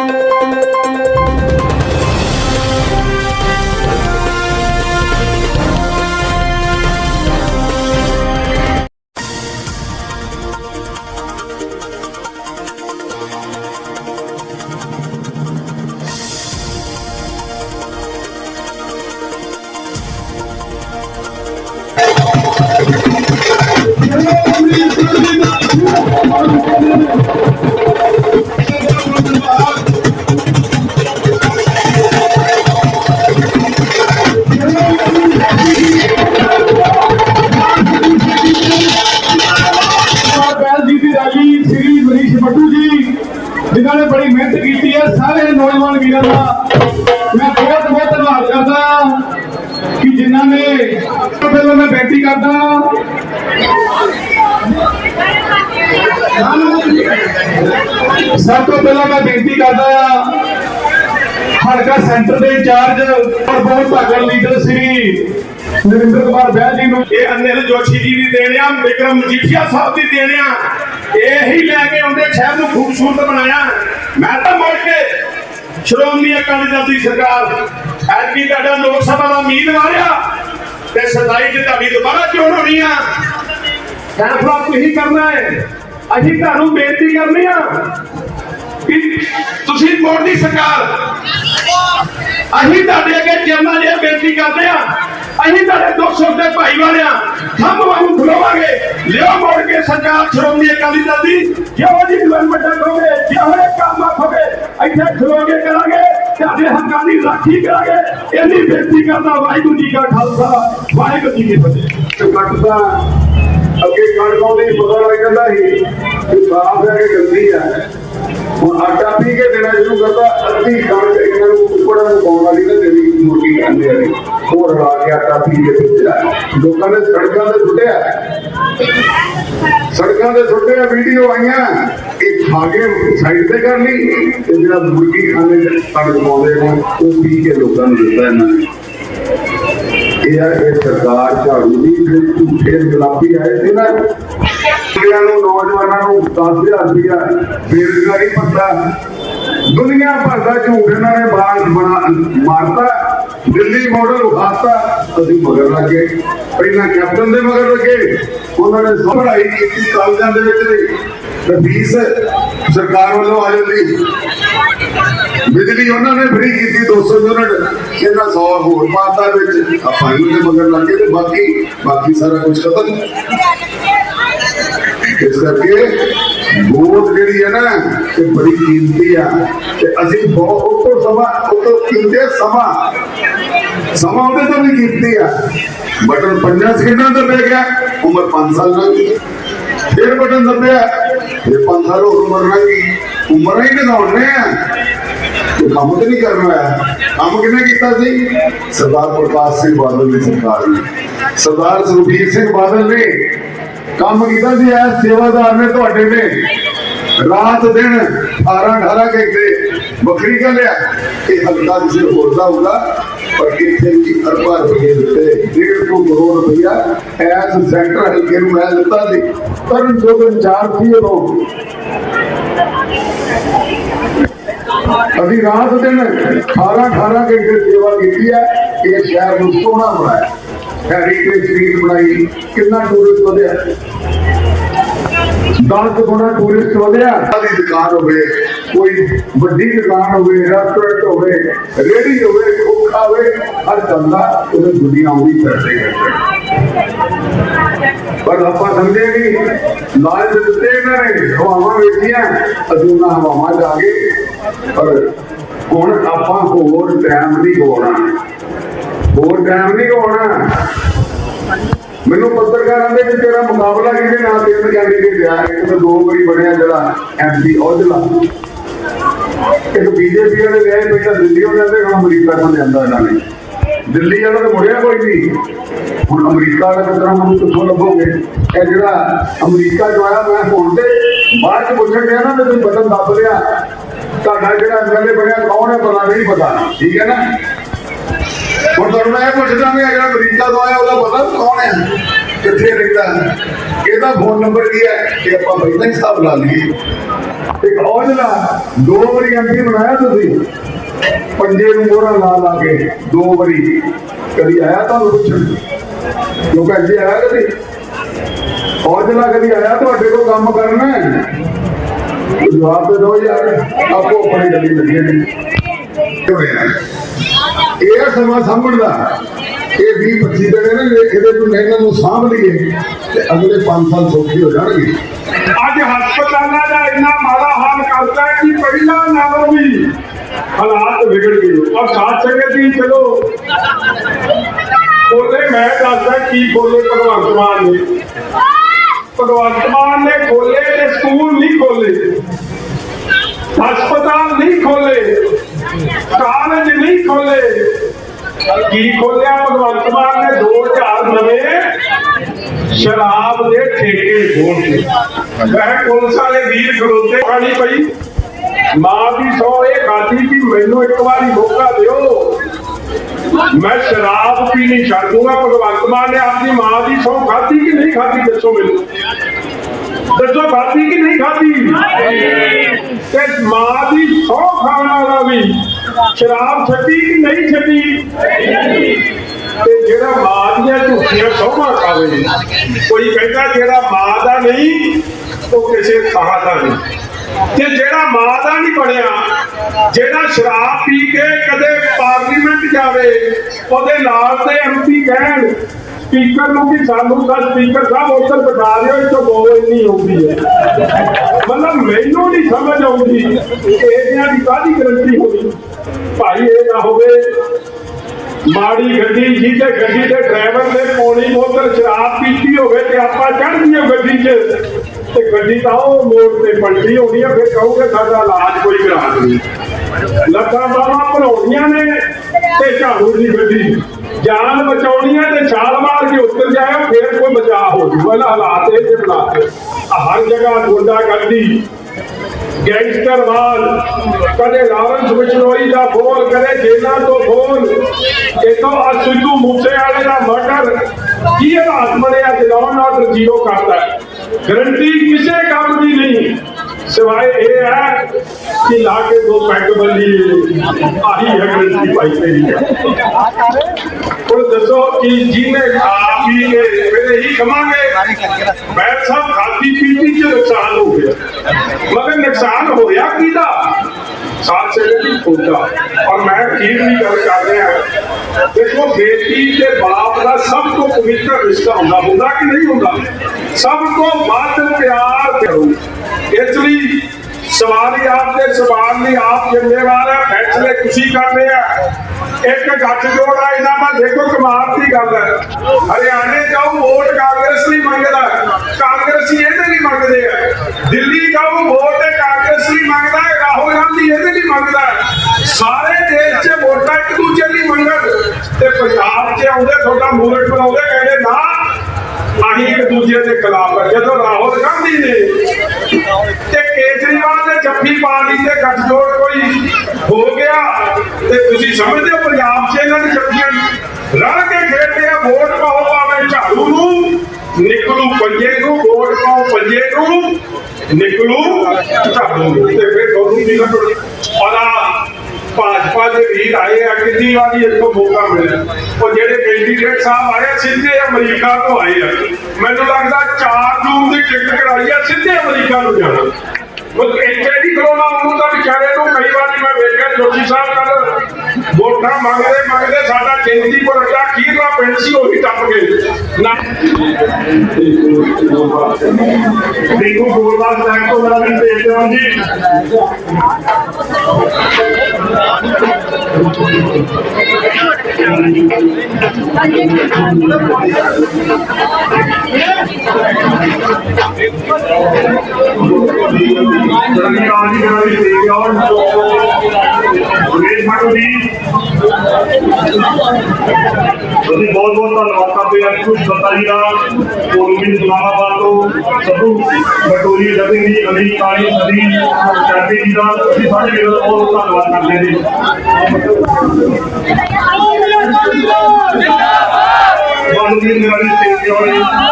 ਪਹਿਲ ਨੌਜਵਾਨ ਮੈਂ ਬਹੁਤ ਬਹੁਤ ਧੰਨਵਾਦ ਕਰਦਾ ਕਿ ਜਿਨ੍ਹਾਂ ਨੇ ਪਹਿਲਾਂ ਮੈਂ ਬੇਨਤੀ ਕਰਦਾ। ਸਭ ਤੋਂ ਪਹਿਲਾਂ ਮੈਂ ਬੇਨਤੀ ਕਰਦਾ ਆ ਹਲਕਾ ਸੈਂਟਰ ਦੇ ਇੰਚਾਰਜ ਔਰ ਬਹੁਤ ਭਾਗਲ ਲੀਡਰ ਸ੍ਰੀ ਨਰਿੰਦਰ ਕੁਮਾਰ ਬਹਿਲ ਜੀ ਨੂੰ। ਇਹ ਅਨਿਲ ਜੋਸ਼ੀ ਜੀ ਦੀ ਦੇਣ ਆ, ਵਿਕਰਮ ਮਜੀਠੀਆ ਸਾਹਿਬ ਦੀ ਦੇਣ ਆ। ਇਹ ਲੈ ਕੇ ਆਉਂਦੇ ਸ਼ਹਿਰ ਨੂੰ ਖੂਬਸੂਰਤ ਬਣਾਇਆ। ਮੈਂ ਤਾਂ ਸ਼੍ਰੋਮਣੀ ਅਕਾਲੀ ਦਲ ਦੀ ਸਰਕਾਰ, ਐਤਕੀ ਤੁਹਾਡਾ ਲੋਕ ਸਭਾ ਦਾ ਉਮੀਦਵਾਰ ਆ, ਤੇ 27 ਚ ਤੁਹਾਡੀ ਦੁਬਾਰਾ ਚੋਣ ਹੋਣੀ ਆ? ਫੈਸਲਾ ਤੁਸੀਂ ਕਰਨਾ ਹੈ, ਅਸੀਂ ਤੁਹਾਨੂੰ ਬੇਨਤੀ ਕਰਨੀ ਆ ਕਿ ਤੁਸੀਂ ਮੋੜ ਦੀ ਸਰਕਾਰ, ਅਸੀਂ ਤੁਹਾਡੇ ਅੱਗੇ ਚਰਨਾਂ 'ਚ ਬੇਨਤੀ ਕਰਦੇ ਆ ਅਸੀਂ ਤੁਹਾਡੇ ਦੁੱਖ ਸੁੱਖ ਦੇ ਭਾਈ ਵਾਲਿਆਂ ਹਮ ਵਾਂਗੂ ਖਲੋਵਾਂਗੇ। ਲਿਓ ਮੋੜ ਕੇ ਸਰਕਾਰ ਸ਼੍ਰੋਮਣੀ ਅਕਾਲੀ ਦਲ ਦੀ। ਜਿਹੋ ਜੀ ਡਿਵੈਲਪਮੈਂਟ ਕਰੋਗੇ? ਜਿਹੋ ਜਿਹੇ ਕੰਮ ਆਖੋਗੇ ਇੱਥੇ ਖਲੋਗੇ ਕਰਾਂਗੇ। ਤੁਹਾਡੇ ਹੱਕਾਂ ਦੀ ਰਾਖੀ ਕਰਾਂਗੇ। ਇੰਨੀ ਬੇਨਤੀ ਕਰਦਾ ਵਾਹਿਗੁਰੂ ਜੀ ਕਾ ਖਾਲਸਾ। ਵਾਹਿਗੁਰੂ ਜੀ ਕੀ ਫਤਿਹ। ਤੇ ਕੱਟਦਾ ਅੱਗੇ ਕਣਕਾਂ ਦੀ ਪਤਾ ਲੱਗ ਜਾਂਦਾ ਸੀ ਕਿ ਸਾਫ਼ ਹੈ ਕਿ ਗੰਦੀ ਹੈ ਹੁਣ ਆਟਾ ਪੀ ਕੇ ਦੇਣਾ ਸ਼ੁਰੂ ਕਰਦਾ ਅੱਧੀ ਕਣਕ ਇਹਨਾਂ ਨੂੰ ਉੱਪਰਾਂ ਨੂੰ ਪਾਉਣ ਵਾਲੀ ਨਾ ਜਿਹੜੀ ਮੁਰਗੀ ਖਾਂਦੇ ਆ। ਨੇ ਉਹ ਰਲਾ ਕੇ ਆਟਾ ਪੀ ਕੇ ਭੇਜਿਆ ਲੋਕਾਂ ਨੇ ਸੜਕਾਂ ਤੇ ਸੁੱਟਿਆ ਸੜਕਾਂ ਤੇ ਸੁੱਟਿਆ ਵੀਡੀਓ ਆਈਆਂ ਇਹ ਖਾ ਕੇ ਸਾਈਡ ਤੇ ਕਰ ਲਈ ਤੇ ਜਿਹੜਾ ਮੁਰਗੀ ਖਾਣੇ ਦੇ ਕਣਕ ਪਾਉਂਦੇ ਨੇ ਉਹ ਪੀ ਕੇ ਲੋਕਾਂ ਨੂੰ ਦਿੱਤਾ ਇਹਨਾਂ ਨੇ ਇਹ ਆ ਇਹ ਸਰਕਾਰ ਝਾੜੂ ਦੀ ਜਿਹੜੇ ਝੂਠੇ ਗੁਲਾਬੀ ਆਏ ਸੀ ਨਾ ਕੁੜੀਆਂ ਨੂੰ ਨੌਜਵਾਨਾਂ ਨੂੰ 10000 ਰੁਪਇਆ ਬੇਰੁਜ਼ਗਾਰੀ ਭੱਤਾ ਦੁਨੀਆ ਭਰ ਦਾ ਝੂਠ ਇਹਨਾਂ ਨੇ ਬਾਣ ਬਣਾ ਮਾਰਤਾ ਦਿੱਲੀ ਮਾਡਲ ਉਠਾਤਾ ਅਸੀਂ ਮਗਰ ਲੱਗੇ। ਪਹਿਲਾਂ ਕੈਪਟਨ ਦੇ ਮਗਰ ਲੱਗੇ। ਉਹਨਾਂ ਨੇ ਸਭ ਪੜ੍ਹਾਈ ਕੀਤੀ ਕਾਲਜਾਂ ਦੇ ਵਿੱਚ ਤੇ ਫੀਸ ਸਰਕਾਰ ਵੱਲੋਂ ਆ ਜਾਂਦੀ। ਬਿਜਲੀ ਉਹਨਾਂ ਨੇ ਫ੍ਰੀ ਕੀਤੀ 200 ਯੂਨਿਟ। ਇਹਨਾਂ 100 ਹੋਰ ਪਾਤਾ ਵਿੱਚ। ਆਪਾਂ ਇਹਨਾਂ ਦੇ ਮਗਰ ਲੱਗੇ ਤੇ ਬਾਕੀ ਬਾਕੀ ਸਾਰਾ ਕੁਝ ਖਤਮ। ਇਸ ਕਰਕੇ ਵੋਟ ਜਿਹੜੀ ਹੈ ਨਾ ਤੇ ਬੜੀ ਕੀਮਤੀ ਆ ਤੇ ਅਸੀਂ ਬਹੁਤ ਉਤੋਂ ਸਮਾਂ ਉਤੋਂ ਕੀਮਤੀ ਸਮਾਂ ਸਮਾਂ ਉਹਦੇ ਤੋਂ ਵੀ ਕੀਮਤੀ ਆ ਬਟਨ ਪੰਜਾਂ ਸਕਿੰਟਾਂ ਤੇ ਪੈ ਗਿਆ ਉਮਰ 5 ਸਾਲ ਲੰਘ ਗਈ ਫਿਰ ਬਟਨ ਦੱਬਿਆ ਇਹ 5 ਸਾਲ ਹੋਰ ਉਮਰ ਲੰਘ ਗਈ ਉਮਰਾਂ ਹੀ ਵਧਾਉਣੇ ਆ ਤੇ ਕੰਮ ਤੇ ਨਹੀਂ ਕਰਨਾ ਹੈ ਕੰਮ ਕਿਹਨੇ ਕੀਤਾ ਸੀ ਸਰਦਾਰ ਪ੍ਰਕਾਸ਼ ਸਿੰਘ ਬਾਦਲ ਦੀ ਸਰਕਾਰ ਨੇ ਸਰਦਾਰ ਸੁਖਬੀਰ ਸਿੰਘ ਬਾਦਲ ਨੇ ਕੰਮ ਕੀਤਾ ਸੀ ਐ ਸੇਵਾਦਾਰ ਨੇ ਤੁਹਾਡੇ ਨੇ ਰਾਤ ਦਿਨ 18 18 ਘੰਟੇ ਵੱਖਰੀ ਗੱਲ ਆ, ਇਹ ਹਲਕਾ ਕਿਸੇ ਹੋਰ ਦਾ ਹੋਊਗਾ, ਪਰ ਇੱਥੇ ਵੀ ਅਰਬਾਂ ਰੁਪਏ ਦਿੱਤੇ 1.5 ਕਰੋੜ ਰੁਪਇਆ ਐਸ ਸੈਂਟਰ ਹਲਕੇ ਨੂੰ ਮੈਂ ਦਿੱਤਾ ਸੀ। ਤਰਨ ਜੋਗਨ ਚਾਰ ਸੀ ਉਹ ਅਸੀਂ ਰਾਤ ਦਿਨ 18 18 ਘੰਟੇ ਸੇਵਾ ਕੀਤੀ ਹੈ ਇਹ ਸ਼ਹਿਰ ਨੂੰ ਸੋਹਣਾ ਬਣਾਇਆ। ਹੈਰੀਟੇਜ ਸਟਰੀਟ ਬਣਾਈ, ਕਿੰਨਾ ਟੂਰਿਸਟ ਵਧਿਆ। 10 ਗੁਣਾ ਟੂਰਿਸਟ ਵਧਿਆ ਸਾਡੀ ਦੁਕਾਨ ਹੋਵੇ, ਕੋਈ ਵੱਡੀ ਦੁਕਾਨ ਹੋਵੇ ਰੈਸਟੋਰੈਂਟ ਹੋਵੇ ਰੇੜੀ ਹੋਵੇ, ਖੋਖਾ ਹੋਵੇ, ਹਰ ਧੰਦਾ ਉਹਦੇ ਦੁਨੀਆ ਆਉਂਦੀ ਕਰਦੇ ਪਰ ਆਪਾਂ ਸਮਝੇ ਨਹੀਂ ਲਾਲਚ ਦਿੱਤੇ ਇਹਨਾਂ ਨੇ, ਹਵਾਵਾਂ ਵੇਚੀਆਂ, ਅਸੀਂ ਹਵਾਵਾਂ ਚ ਆ ਗਏ। ਪਰ ਹੁਣ ਆਪਾਂ ਹੋਰ ਟਾਈਮ ਨਹੀਂ ਹੋਣਾ ਹੋਰ ਟਾਈਮ ਨਹੀਂ ਹੋਣਾ ਮੈਨੂੰ ਪੱਤਰਕਾਰਾਂ ਦੇ ਵਿੱਚ ਤੇਰਾ ਮੁਕਾਬਲਾ ਕਿਹਦੇ ਨਾਲ ਤਿੰਨ ਕੈਂਡੀਡੇਟ ਆ ਇੱਕ ਤਾਂ ਦੋ ਵਾਰੀ ਬਣਿਆ ਜਿਹੜਾ ਐਮਪੀ ਔਜਲਾ। ਇੱਕ ਬੀਜੇਪੀ ਵਾਲੇ ਗਏ ਪਹਿਲਾਂ ਦਿੱਲੀ ਹੋ ਜਾਂਦੇ ਹੁਣ ਅਮਰੀਕਾ ਤੋਂ ਜਾਂਦਾ ਇਹਨਾਂ ਨੇ। ਦਿੱਲੀ ਵਾਲਾ ਤਾਂ ਮੁੜਿਆ ਕੋਈ ਨਹੀਂ। ਹੁਣ ਅਮਰੀਕਾ ਵਾਲਾ ਕਿਤਨਾ ਮੈਨੂੰ ਕਿੱਥੋਂ ਲੱਭੋਗੇ? ਇਹ ਜਿਹੜਾ ਅਮਰੀਕਾ ਜੋ ਆਇਆ, ਮੈਂ ਹੁਣ ਤੇ ਬਾਅਦ ਚ ਪੁੱਛਣ ਗਿਆ ਨਾ ਤੇ ਤੁਸੀਂ ਬਟਨ ਦੱਬ ਲਿਆ। ਤੁਹਾਡਾ ਜਿਹੜਾ ਐਮਐਲਏ ਬਣਿਆ, ਕੌਣ ਹੈ? ਪਤਾ ਨਹੀਂ, ਪਤਾ। ਠੀਕ ਹੈ ਨਾ? ਹੁਣ ਤੁਹਾਨੂੰ ਮੈਂ ਪੁੱਛਦਾ ਵੀ ਜਿਹੜਾ ਅਮਰੀਕਾ ਤੋਂ ਆਇਆ, ਉਹਦਾ ਪਤਾ ਕੌਣ ਹੈ? ਕਿੱਥੇ ਰਹਿੰਦਾ ਹੈ? ਇਹਦਾ ਫੋਨ ਨੰਬਰ ਕੀ ਹੈ? ਇਹ ਆਪਾਂ ਪਹਿਲਾਂ ਹੀ ਹਿਸਾਬ ਲਾ ਲਈਏ। ਇੱਕ ਔਜਲਾ ਦੋ ਵਾਰੀ ਐਮਪੀ ਬਣਾਇਆ ਤੁਸੀਂ? ਪੰਜੇ ਨੂੰ ਮੋਹਰਾਂ ਲਾ ਲਾ ਕੇ, ਦੋ ਵਾਰੀ। ਕਦੀ ਆਇਆ ਤੁਹਾਨੂੰ ਪੁੱਛਣ ਲੋਕਾਂ ਜੀ, ਆਇਆ ਕਦੀ? ਔਜਲਾ ਕਦੀ ਆਇਆ ਤੁਹਾਡੇ ਕੋਲ ਕੰਮ ਕਰਨਾ? ਹੈ? ਜਵਾਬ ਦੇ ਦਿਓ ਯਾਰ, ਆਪੋ ਆਪਣੀ ਗੱਡੀ ਲੱਗੇ ਨੇ। ਹੋਇਆ ਇਹ ਸਮਾਂ ਸਾਂਭਣ ਦਾ। ਇਹ 20 25 ਦਿਨ ਨੇ ਇਹਦੇ ਤੋਂ ਇਹਨਾਂ ਨੂੰ ਸਾਂਭ ਲਈਏ ਤੇ ਅਗਲੇ 5 ਸਾਲ ਸੌਖੇ ਹੋ ਜਾਣਗੇ। ਅੱਜ ਹਸਪਤਾਲਾਂ ਦਾ ਇੰਨਾ ਮਾੜਾ ਹਾਲ ਕਰਤਾ ਕਿ ਪਹਿਲਾਂ ਨਾਲੋਂ ਵੀ ਹਾਲਾਤ ਵਿਗੜ ਗਏ। ਔਰ ਸਾਥ ਸੰਗਤ ਜੀ ਚਲੋ। ਉਹਦੇ ਮੈਂ ਦੱਸਦਾ ਕੀ ਬੋਲੇ ਭਗਵੰਤ ਮਾਨ ਨੇ। ਭਗਵੰਤ ਮਾਨ ਨੇ ਖੋਲੇ ਤੇ ਸਕੂਲ ਨਹੀਂ ਖੋਲੇ। ਹਸਪਤਾਲ ਨਹੀਂ ਖੋਲੇ। ਕਾਲਜ ਨਹੀਂ ਖੋਲੇ ਕੀ ਖੋਲਿਆ? ਭਗਵੰਤ ਮਾਨ ਨੇ 2000 ਨਵੇਂ ਸ਼ਰਾਬ ਦੇ ਠੇਕੇ ਖੋਲ ਮੈਂ ਪੁਲਿਸ ਵਾਲੇ ਵੀਰ ਖਲੋਤੇ ਖਾਣੀ ਪਈ। ਮਾਂ ਦੀ ਸੌ, ਇਹ ਖਾਦੀ ਕਿ ਮੈਨੂੰ ਇੱਕ ਵਾਰੀ ਮੌਕਾ ਦਿਓ। ਮੈਂ ਸ਼ਰਾਬ ਪੀਣੀ ਛੱਡ ਦੂੰਗਾ। ਭਗਵੰਤ ਮਾਨ ਨੇ ਆਪਣੀ ਮਾਂ ਦੀ ਸੌ ਖਾਦੀ ਕਿ ਨਹੀਂ ਖਾਦੀ ਦੱਸੋ ਮੈਨੂੰ। ਦੱਸੋ ਖਾਦੀ ਕਿ ਨਹੀਂ ਖਾਦੀ ਤੇ ਮਾਂ ਦੀ ਸੌ ਖਾਣ ਵਾਲਾ ਵੀ ਸ਼ਰਾਬ ਛੱਡੀ ਕਿ ਨਹੀਂ ਛੱਡੀ? ਤੇ ਜਿਹੜਾ ਮਾਂ ਦੀਆਂ ਝੂਠੀਆਂ ਸੌਹਾਂ ਖਾਵੇ, ਕੋਈ ਕਹਿੰਦਾ ਜਿਹੜਾ ਮਾਂ ਦਾ ਨਹੀਂ, ਉਹ ਕਿਸੇ ਥਾਂ ਦਾ ਨਹੀਂ। ਤੇ ਜਿਹੜਾ ਮਾਂ ਦਾ ਨਹੀਂ ਬਣਿਆ, ਜਿਹੜਾ ਸ਼ਰਾਬ ਪੀ ਕੇ ਕਦੇ ਪਾਰਲੀਮੈਂਟ ਜਾਵੇ, ਉਹਦੇ ਨਾਲ ਤੇ ਐਮਪੀ ਕਹਿਣ ਸਪੀਕਰ ਨੂੰ ਵੀ ਸਾਨੂੰ ਤਾਂ ਸਪੀਕਰ ਸਾਹਿਬ ਉੱਧਰ ਬਿਠਾ ਦਿਓ, ਇਹ ਬੋਲ ਇੰਨੀ ਆਉਂਦੀ ਹੈ। ਮਤਲਬ ਮੈਨੂੰ ਨਹੀਂ ਸਮਝ ਆਉਂਦੀ ਇਹਦਿਆਂ ਦੀ ਕਾਹਦੀ ਗਰੰਟੀ ਹੋਣੀ ਭਾਈ ਇਹ ਨਾ ਹੋਵੇ, ਮਾੜੀ ਗੱਡੀ ਜਿਹਦੇ ਗੱਡੀ ਦੇ ਡਰਾਈਵਰ ਨੇ ਪੌਣੀ ਬੋਤਲ ਸ਼ਰਾਬ ਪੀਤੀ ਹੋਵੇ ਤੇ ਆਪਾਂ ਚੜ੍ਹ ਜੀਏ ਗੱਡੀ 'ਚ। ਤੇ ਗੱਡੀ ਤਾਂ ਉਹ ਮੋੜ ਤੇ ਪਲਟੀ ਹੋਣੀ ਹੈ ਫਿਰ ਕਹੋਗੇ ਸਾਡਾ ਇਲਾਜ ਕੋਈ ਕਰਾ ਦਿਓ। ਲੱਤਾਂ ਬਾਹਾਂ ਭਰਾਉਣੀਆਂ ਨੇ। ਤੇ ਝਾੜੂ ਦੀ ਗੱਡੀ। ਜਾਨ ਬਚਾਉਣੀਆਂ ਤੇ ਛਾਲ ਮਾਰ ਕੇ ਉੱਤਰ ਜਾਇਓ ਫਿਰ ਕੋਈ ਬਚਾਅ ਹੋ ਜੂ। ਪਹਿਲਾਂ ਹਾਲਾਤ ਇਹ ਜਿਹੇ ਬਣਾ ਕੇ ਆਹ ਹਰ ਜਗ੍ਹਾ ਗੁੰਡਾ ਕਰਦੀ ਗੈਂਗਸਟਰ ਵਾਲ। ਕਦੇ ਲਾਰੈਂਸ ਬਿਸ਼ਨੋਈ ਦਾ ਫੋਨ, ਕਦੇ ਜੇਲਾਂ ਤੋਂ ਫੋਨ। ਇਤੋਂ ਆ ਸਿੱਧੂ ਮੂਸੇ ਵਾਲੇ ਦਾ ਮਰਡਰ। ਕੀ ਹਾਲਾਤ ਬਣਿਆ? ਦਿਲਾਉਣ ਆਰਡਰ ਜ਼ੀਰੋ ਕਰਦਾ ਹੈ ਗਰੰਟੀ ਕਿਸੇ ਕੰਮ ਦੀ ਨਹੀਂ। ਸਿਵਾਏ ਇਹ ਹੈ ਕਿ ਲਾ ਕੇ ਦੋ ਪੈਗ ਬੰਦੀ ਆਹੀ ਹੈ ਗਰੰਟੀ ਪਾਈ ਤੇਰੀ। ਹੁਣ ਦੱਸੋ ਕਿ ਜਿਹਨੇ ਖਾ ਪੀ ਕੇ ਫਿਰ ਇਹੀ ਕਮਾਂਗੇ ਮੈਂ ਸਭ ਖਾਦੀ ਪੀਤੀ ਚ ਨੁਕਸਾਨ ਹੋ ਗਿਆ। ਮਗਰ ਨੁਕਸਾਨ ਹੋਇਆ ਕਿਹਦਾ? ਸਾਥ ਸੇ ਦੀ ਖੋਦਾ ਔਰ ਮੈਂ ਅਖੀਰ ਦੀ ਗੱਲ ਕਰ ਰਿਹਾ ਦੇਖੋ, ਬੇਟੀ ਤੇ ਬਾਪ ਦਾ ਸਭ ਤੋਂ ਪਵਿੱਤਰ ਰਿਸ਼ਤਾ ਹੁੰਦਾ ਹੁੰਦਾ ਕਿ ਨਹੀਂ ਹੁੰਦਾ? ਸਭ ਤੋਂ ਵੱਧ ਪਿਆਰ ਕਰੋ। ਇਸ ਲਈ ਸਵਾਲ ਹੀ ਆਪ ਦੇ, ਸਵਾਲ ਲਈ ਆਪ ਜ਼ਿੰਮੇਵਾਰ ਤੁਸੀਂ ਕਰਦੇ ਆ। ਇੱਕ ਗੱਠ ਜੋੜ ਇਹਨਾਂ ਦਾ ਦੇਖੋ ਕਮਾਲ ਦੀ ਗੱਲ ਹੈ ਹਰਿਆਣੇ ਜਾਓ, ਵੋਟ ਕਾਂਗਰਸ ਨਹੀਂ ਮੰਗਦਾ। ਕਾਂਗਰਸੀ ਇਹਦੇ ਨਹੀਂ ਮੰਗਦੇ ਆ। ਦਿੱਲੀ ਜਾਓ, ਵੋਟ ਕਾਂਗਰਸ ਨਹੀਂ ਮੰਗਦਾ, ਰਾਹੁਲ ਗਾਂਧੀ ਇਹਦੇ ਨਹੀਂ ਮੰਗਦਾ। ਸਾਰੇ ਦੇਸ਼ 'ਚ ਵੋਟਾਂ ਇੱਕ ਦੂਜੇ ਲਈ ਮੰਗਣ। ਤੇ ਪੰਜਾਬ 'ਚ ਆਉਂਦੇ, ਤੁਹਾਡਾ ਮੂਰਖ ਬਣਾਉਂਦੇ, ਕਹਿੰਦੇ, ਨਾ, ਅਸੀਂ ਇੱਕ ਦੂਜੇ ਦੇ ਖਿਲਾਫ ਜਦੋਂ ਰਾਹੁਲ ਗਾਂਧੀ ਨੇ ਤੇ ਕੇਜਰੀਵਾਲ ਨੇ ਜੱਫੀ ਪਾ ਤੇ ਗੱਠਜੋੜ ਕੋਈ ਹੋ ਗਿਆ ਤੇ ਤੁਸੀਂ ਸਮਝਦੇ ਹੋ ਪੰਜਾਬ 'ਚ ਇਹਨਾਂ ਦੀ ਜੱਫੀਆਂ ਰਲ ਕੇ ਖੇਡਦੇ ਆ, ਵੋਟ ਪਾਓ ਭਾਵੇਂ ਝਾੜੂ ਨੂੰ, ਨਿਕਲੂ ਪੰਜੇ ਨੂੰ, ਵੋਟ ਪਾਓ ਪੰਜੇ ਨੂੰ, ਨਿਕਲੂ ਝਾੜੂ ਤੇ ਫਿਰ ਤੁਹਾਨੂੰ ਕੀ ਲੱਗੂ ਔਰ ਭਾਜਪਾ ਦੇ ਵੀਰ ਆਏ ਆ, ਕਿੰਨੀ ਵਾਰੀ ਇੱਥੋਂ ਮੌਕਾ ਮਿਲਿਆ। ਉਹ ਜਿਹੜੇ ਕੈਂਡੀਡੇਟ ਸਾਹਿਬ ਆਏ ਸਿੱਧੇ ਅਮਰੀਕਾ ਤੋਂ ਆਏ ਆ। ਮੈਨੂੰ ਲੱਗਦਾ 4 ਜੂਨ ਦੀ ਟਿਕਟ ਕਰਾਈ ਆ, ਸਿੱਧੇ ਅਮਰੀਕਾ ਨੂੰ ਜਾਣਾ। ਉਹ ਇੱਥੇ ਨਹੀਂ ਖਲੋਣਾ ਉਹਨੂੰ ਤਾਂ ਵਿਚਾਰੇ ਨੂੰ ਕਈ ਵਾਰੀ ਮੈਂ ਵੇਖਿਆ, ਜੋਸ਼ੀ ਸਾਹਿਬ ਨਾਲ ਵੋਟਾਂ ਮੰਗਦੇ ਮੰਗਦੇ ਸਾਡਾ ਜੈਂਤੀਪੁਰ ਅੱਡਾ ਖੀਰਲਾ ਪਿੰਡ ਸੀ, ਉਹ ਟੱਪ ਗਏ। ਨਾ ਦੇਖੋ ਗੋਲਵਾਲ ਸਾਹਿਬ ਤੋਂ ਮੇਰਾ ਵੀ ਭੇਜ ਦਿਓ ਜੀ। ਜਲਦੀ ਆਓ ਜੀ ਜਲਦੀ ਭੇਜ ਦਿਓ ਸੁਰੇਸ਼ ਮਾਟੂ ਜੀ ਤੁਸੀਂ ਬਹੁਤ ਬਹੁਤ ਧੰਨਵਾਦ ਕਰਦੇ ਹਾਂ ਕੁਝ ਬੰਦਾ ਜੀ ਦਾ ਕੋਲੂਮੀ ਇਸਲਾਮਾਬਾਦ ਤੋਂ ਸਭੂ ਬਟੋਰੀ ਜਤਿਨ ਜੀ ਅਲੀ ਕਾਲੀ ਸਦੀ ਚਾਟੀ ਜੀ ਦਾ ਅਸੀਂ ਸਾਰੇ ਵੀਰਾਂ ਦਾ ਬਹੁਤ ਧੰਨਵਾਦ ਕਰਦੇ ਜੀ। ਤੁਹਾਨੂੰ ਵੀ ਨਿਰਾਲੀ ਸੇਵਾ